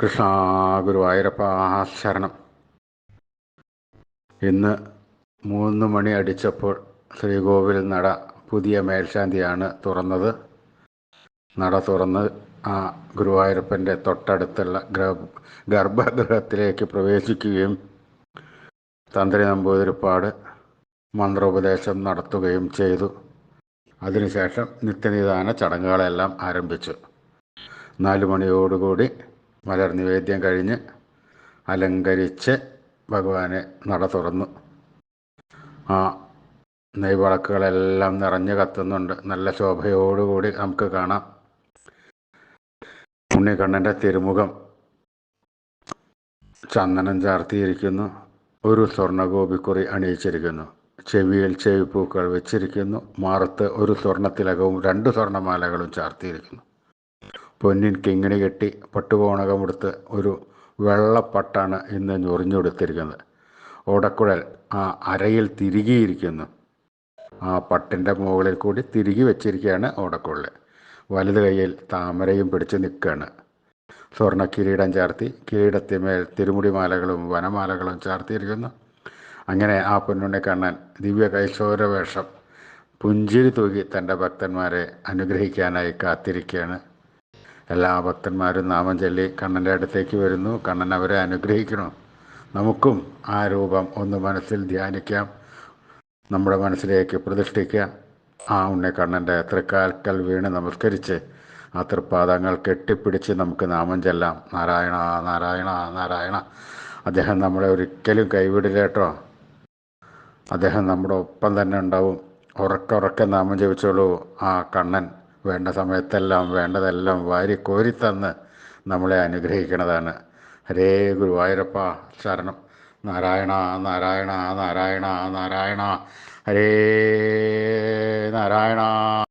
കൃഷ്ണ ഗുരുവായൂരപ്പ ശരണം. ഇന്ന് മൂന്ന് മണി അടിച്ചപ്പോൾ ശ്രീകോവിൽ നട പുതിയ മേൽശാന്തിയാണ് തുറന്നത്. നട തുറന്ന് ആ ഗുരുവായൂരപ്പന്റെ തൊട്ടടുത്തുള്ള ഗർഭഗൃഹത്തിലേക്ക് പ്രവേശിക്കുകയും തന്ത്രി നമ്പൂതിരിപ്പാട് മന്ത്രോപദേശം നടത്തുകയും ചെയ്തു. അതിനുശേഷം നിത്യനിദാന ചടങ്ങുകളെല്ലാം ആരംഭിച്ചു. നാല് മണിയോടുകൂടി മലർ നിവേദ്യം കഴിഞ്ഞ് അലങ്കരിച്ച് ഭഗവാനെ നട തുറന്നു. ആ നെയ്വിളക്കുകളെല്ലാം നിറഞ്ഞു കത്തുന്നുണ്ട്. നല്ല ശോഭയോടുകൂടി നമുക്ക് കാണാം. ഉണ്ണിക്കണ്ണന്റെ തിരുമുഖം ചന്ദനം ചാർത്തിയിരിക്കുന്നു. ഒരു സ്വർണഗോപിക്കുറി അണിയിച്ചിരിക്കുന്നു. ചെവിയിൽ ചെവിപ്പൂക്കൾ വെച്ചിരിക്കുന്നു. മാറത്ത് ഒരു സ്വർണത്തിലകവും രണ്ട് സ്വർണമാലകളും ചാർത്തിയിരിക്കുന്നു. പൊന്നിൻ കിങ്ങിണി കെട്ടി പട്ടുകോണകമെടുത്ത് ഒരു വെള്ളപ്പട്ടാണ് ഇന്ന് ഞൊറിഞ്ഞെടുത്തിരിക്കുന്നത്. ഓടക്കുഴൽ ആ അരയിൽ തിരികിയിരിക്കുന്നു. ആ പട്ടിന്റെ മുകളിൽ കൂടി തിരികി വെച്ചിരിക്കുകയാണ് ഓടക്കുഴൽ വലത് കൈയിൽ താമരയും പിടിച്ച് നിൽക്കുകയാണ്. സ്വർണ കിരീടം ചാർത്തി കിരീടത്തിന്മേൽ തിരുമുടി മാലകളും വനമാലകളും ചാർത്തിയിരിക്കുന്നു. അങ്ങനെ ആ പൊന്നുണ്ണി കണ്ണൻ ദിവ്യ കൈശോര വേഷം പുഞ്ചിരി തൂകി തന്റെ ഭക്തന്മാരെ അനുഗ്രഹിക്കാനായി കാത്തിരിക്കുകയാണ്. എല്ലാ ഭക്തന്മാരും നാമം ചൊല്ലി കണ്ണന്റെ അടുത്തേക്ക് വരുന്നു. കണ്ണൻ അവരെ അനുഗ്രഹിക്കണം. നമുക്കും ആ രൂപം ഒന്ന് മനസ്സിൽ ധ്യാനിക്കാം. നമ്മുടെ മനസ്സിലേക്ക് പ്രതിഷ്ഠിക്കുക. ആ ഉണ്ണിക്കണ്ണന്റെ തൃക്കാൽക്കൽ വീണ് നമസ്കരിച്ച് ആ തൃപ്പാദങ്ങൾ കെട്ടിപ്പിടിച്ച് നമുക്ക് നാമം ചെല്ലാം. നാരായണ നാരായണ നാരായണ. അദ്ദേഹം നമ്മളെ ഒരിക്കലും കൈവിടില്ല കേട്ടോ. അദ്ദേഹം നമ്മുടെ ഒപ്പം തന്നെ ഉണ്ടാവും. ഉറക്കെ ഉറക്കെ നാമം ജപിച്ചോളൂ ആ കണ്ണൻ. വേണ്ട സമയത്തെല്ലാം വേണ്ടതെല്ലാം വാരി കോരിത്തന്ന് നമ്മളെ അനുഗ്രഹിക്കുന്നതാണ് ഹരേ ഗുരുവായൂരപ്പ ശരണം. നാരായണ നാരായണ നാരായണ നാരായണ. ഹരേ നാരായണ.